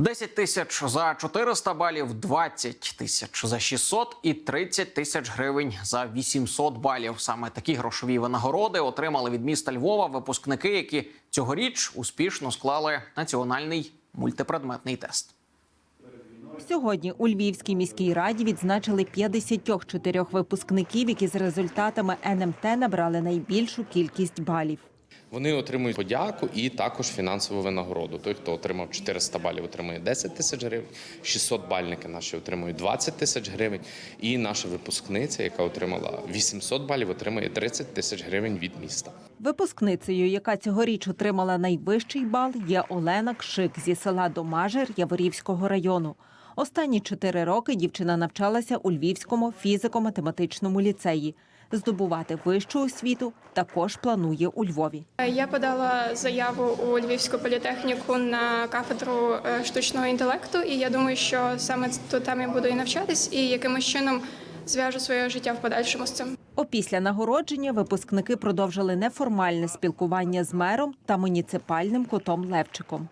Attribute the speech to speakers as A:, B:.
A: 10 тисяч за 400 балів, 20 тисяч за 600 і 30 тисяч гривень за 800 балів. Саме такі грошові винагороди отримали від міста Львова випускники, які цьогоріч успішно склали національний мультипредметний тест.
B: Сьогодні у Львівській міській раді відзначили 54 випускників, які з результатами НМТ набрали найбільшу кількість балів.
C: Вони отримують подяку і також фінансову винагороду. Той, хто отримав 400 балів, отримує 10 тисяч гривень, 600 бальники наші отримують 20 тисяч гривень. І наша випускниця, яка отримала 800 балів, отримує 30 тисяч гривень від міста.
B: Випускницею, яка цьогоріч отримала найвищий бал, є Олена Кшик зі села Домажир Яворівського району. Останні чотири роки дівчина навчалася у Львівському фізико-математичному ліцеї. Здобувати вищу освіту також планує у Львові.
D: Я подала заяву у Львівську політехніку на кафедру е, штучного інтелекту, і я думаю, що саме тут там я буду і навчатись, і якимось чином зв'яжу своє життя в подальшому з цим.
B: Опісля нагородження випускники продовжили неформальне спілкування з мером та муніципальним котом Левчиком.